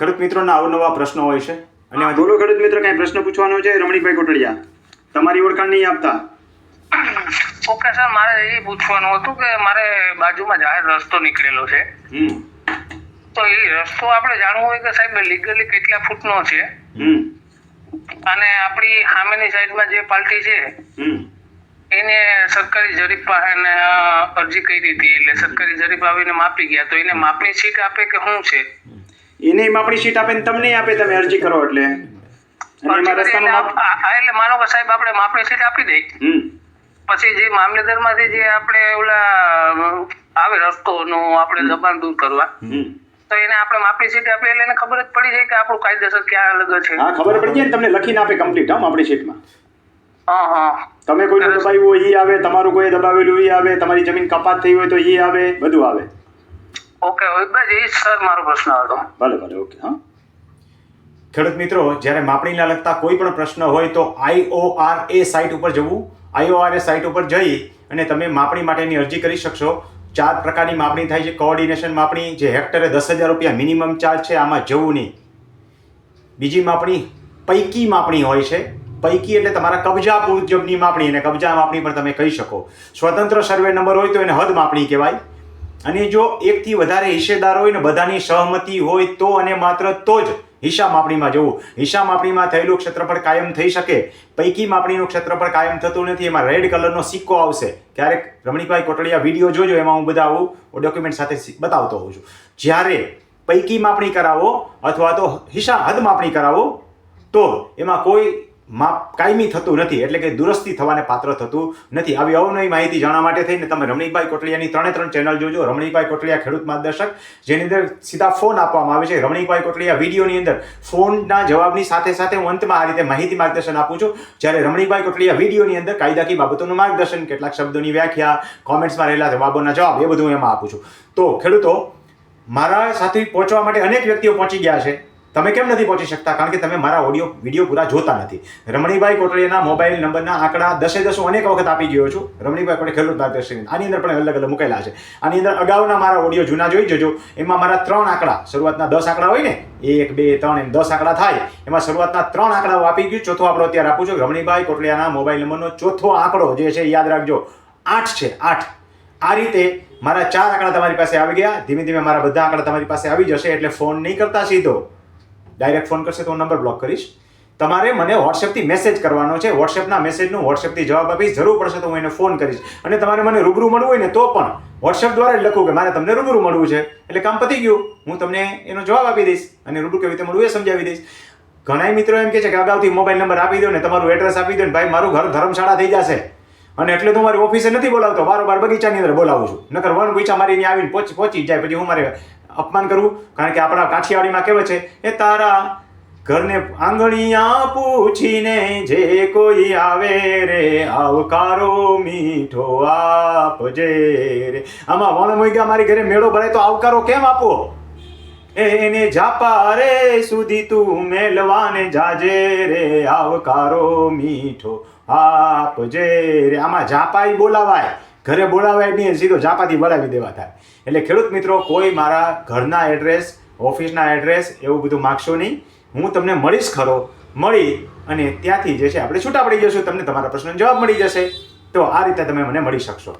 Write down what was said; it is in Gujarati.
ખેડૂત મિત્રોના અવનવા પ્રશ્નો હોય છે? અને બોલો ખેડૂત મિત્ર કઈ પ્રશ્ન પૂછવાનો છે? રમણીકભાઈ કોટડિયા તમારી ઓળખાણ નહીં આપતા. ઓકે સર મારે એ પૂછવાનું હતું કે મારે બાજુમાં જાહેર રસ્તો નીકળેલો છે. તો એ રસ્તો આપણે જાણવું હોય કે સાહેબ લીગલી કેટલા ફૂટનો છે? અને આપણી સામેની સાઈડમાં જે પાર્ટી છે હમ. એને સરકારી જરીપ પાસે અરજી કરી હતી. એટલે સરકારી જરીપ આવીને માપી ગયા. તો એને માપની સીટ આપે કે શું છે? એને માપણી સીટ આપે ને તમને આપે તમે અરજી કરો એટલે. એટલે માનો કે સાહેબ આપણે માપણી સીટ આપી દઈ. પછી જે મામલેદારમાંથી જે આપણે ઓલા આવે રસ્તો નો આપણે દબાણ દૂર કરવા તો એને આપણે માપણી સીટ આપી એટલે એને ખબર જ પડી જાય કે આપણું કાયદેસર ક્યાં અલગ છે. હા ખબર પડી જાય ને તમને લખીને આપે કમ્પ્લીટ હા આપણી સીટમાં. હા હા. તમે કોઈ દબાવ્યું હોય ઈ આવે તમારું કોઈ દબાવેલું એ આવે તમારી જમીન કપાત થઈ હોય તો એ આવે બધું આવે. ઓકે બસ સર મારો પ્રશ્ન હતો. ભલે ભલે, ઓકે, હા. ખેડૂત મિત્રો, જ્યારે માપણીના લગતા કોઈ પણ પ્રશ્ન હોય તો આઈઓઆર એ સાઇટ ઉપર જવું. આઈઓઆર એ સાઇટ ઉપર જઈ અને તમે માપણી માટેની અરજી કરી શકશો. ચાર પ્રકારની માપણી થાય છે. કોઓર્ડિનેશન માપણી, જે હેક્ટરે દસ હજાર રૂપિયા મિનિમમ ચાર્જ છે, આમાં જવું નહીં. બીજી માપણી, પૈકી માપણી હોય છે. પૈકી એટલે તમારા કબજા મુજબની માપણી અને કબજા માપણી પણ તમે કહી શકો. સ્વતંત્ર સર્વે નંબર હોય તો એને હદ માપણી કહેવાય. અને જો એકથી વધારે હિસ્સેદાર હોય ને બધાની સહમતિ હોય તો અને માત્ર તો જ હિસ્સા માપણીમાં જવું. હિસ્સા માપણીમાં થયેલું ક્ષેત્રફળ કાયમ થઈ શકે. પૈકી માપણીનું ક્ષેત્રફળ કાયમ થતું નથી. એમાં રેડ કલરનો સિક્કો આવશે. ક્યારેક રમણીકભાઈ કોટડિયા વીડિયો જોજો, એમાં હું બધા આવું ડોક્યુમેન્ટ સાથે બતાવતો હોઉં છું. જ્યારે પૈકી માપણી કરાવો અથવા તો હિસ્સા હદ માપણી કરાવો, તો એમાં કોઈ માપ કાયમી થતું નથી, એટલે કે દુરસ્તી થવાને પાત્ર થતું નથી. આવી અવનવી માહિતી જાણવા માટે થઈને તમે રમણીકભાઈ કોટલિયાની ત્રણે ત્રણ ચેનલ જોજો. રમણીકભાઈ કોટલિયા ખેડૂત માર્ગદર્શક, જેની અંદર સીધા ફોન આપવામાં આવે છે. રમણીકભાઈ કોટલિયા વિડીયોની અંદર ફોનના જવાબની સાથે સાથે હું અંતમાં આ રીતે માહિતી માર્ગદર્શન આપું છું. જ્યારે રમણીકભાઈ કોટલિયા વિડીયોની અંદર કાયદાકીય બાબતોનું માર્ગદર્શન, કેટલાક શબ્દોની વ્યાખ્યા કોમેન્ટ્સમાં રહેલા જવાબોના જવાબ, એ બધું એમાં આપું છું. તો ખેડૂતો, મારા સાથે પહોંચવા માટે અનેક વ્યક્તિઓ પહોંચી ગયા છે. તમે કેમ નથી પહોંચી શકતા? કારણ કે તમે મારા ઓડિયો વીડિયો પૂરા જોતા નથી. રમણીભાઈ કોટડીયાના મોબાઈલ નંબરના આંકડા દસે દસ હું અનેક વખત આપી ગયો છું. રમણીભાઈ કોટે ખેડૂત માર્ગદર્શન આની અંદર પણ અલગ અલગ મૂકેલા છે. આની અંદર અગાઉના મારા ઓડિયો જૂના જોઈ જજો. એમાં મારા ત્રણ આંકડા. શરૂઆતના દસ આંકડા હોય ને, એક, બે, ત્રણ એમ દસ આંકડા થાય. એમાં શરૂઆતના ત્રણ આંકડાઓ આપી ગયું. ચોથો આંકડો અત્યારે આપું છું. રમણીભાઈ કોટડિયાના મોબાઈલ નંબરનો ચોથો આંકડો જે છે, યાદ રાખજો. આઠ છે, આઠ. આ રીતે મારા ચાર આંકડા તમારી પાસે આવી ગયા. ધીમે ધીમે મારા બધા આંકડા તમારી પાસે આવી જશે. એટલે ફોન નહીં કરતા સીધો. ડાયરેક્ટ ફોન કરશે તો હું નંબર બ્લોક કરીશ. તમારે મને વોટ્સએપથી મેસેજ કરવાનો છે. વોટ્સએપના મેસેજનો વોટ્સએપથી જવાબ આપીશ જરૂર પડશે તો હું એને ફોન કરીશ. અને તમારે મને રૂબરૂ મળવું હોય ને તો પણ વોટ્સએપ દ્વારા જ લખું કે મારે તમને રૂબરૂ મળવું છે. એટલે કામ પતી ગયું. હું તમને એનો જવાબ આપી દઈશ અને રૂબરૂ કેવી રીતે મળવું એ સમજાવી દઈશ. ઘણા મિત્રો એમ કે છે કે અગાઉથી મોબાઈલ નંબર આપી દો ને તમારું એડ્રેસ આપી દો ને ભાઈ, મારું ઘર ધર્મશાળા થઈ જશે. અને એટલે તો મારી ઓફિસે નથી બોલાવતો. બારોબાર બગીચાની અંદર બોલાવું છું. નકર વન પીછા મારી આવીને પહોંચી પહોંચી જાય. પછી હું મારે અપમાન કરવું, કારણ કે આપણા કાઠિયાવાડીમાં કહેવાય છે, એ તારા ઘરને આંગળીયા પૂછીને જે કોઈ આવે રે, આવકારો મીઠો આપજે રે. આમાં વણ મોઈગા મારી ઘરે મેળો ભરાય તો આવકારો કેમ આપો? એને જાપા રે સુધી તું મેલવાને જાજે રે, આવકારો મીઠો આપજે રે. આમાં જાપાઈ બોલાવાય. ઘરે બોલાવાય નહીં સીધો જાપાથી બોલાવી દેવા થાય. એટલે ખેડૂત મિત્રો, કોઈ મારા ઘરના એડ્રેસ ઓફિસના એડ્રેસ એવું બધું માગશો નહીં. હું તમને મળીશ ખરો. મળી અને ત્યાંથી જે છે આપણે છૂટા પડી જશું તમને તમારા પ્રશ્નનો જવાબ મળી જશે. તો આ રીતે તમે મને મળી શકશો.